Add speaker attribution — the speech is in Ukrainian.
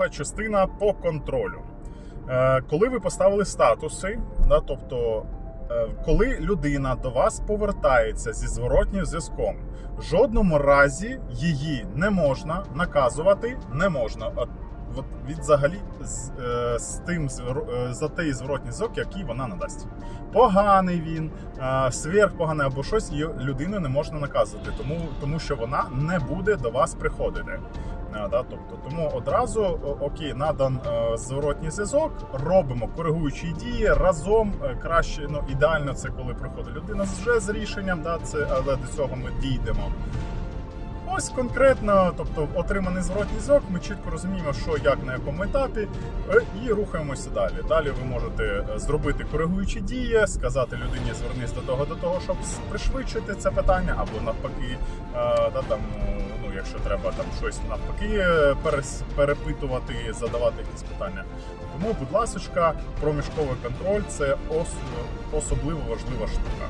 Speaker 1: друга частина по контролю. Е, Коли ви поставили статуси, да, тобто е, коли людина до вас повертається зі зворотнім зв'язком, в жодному разі її не можна наказувати, не можна. От, взагалі з, е, з тим за той зворотній зв'язок, який вона надасть. Поганий він, сверхпоганий або щось, людину не можна наказувати, тому, тому що вона не буде до вас приходити. Да, тобто, тому одразу окей, надан е, зворотній зв'язок, робимо коригуючі дії разом. е, краще, ну ідеально це коли приходить людина вже з рішенням, да, це, але до цього ми дійдемо. Ось конкретно, тобто отриманий зворотній зв'язок, ми чітко розуміємо, що як на якому етапі, е, і рухаємося далі. Далі ви можете е, зробити коригуючі дії, сказати людині звернись до того, до того, щоб пришвидшити це питання, або навпаки, е, да, там, ну, якщо треба там щось навпаки е, перепитувати, задавати якісь питання. Тому, будь ласка, проміжковий контроль це особливо важлива штука.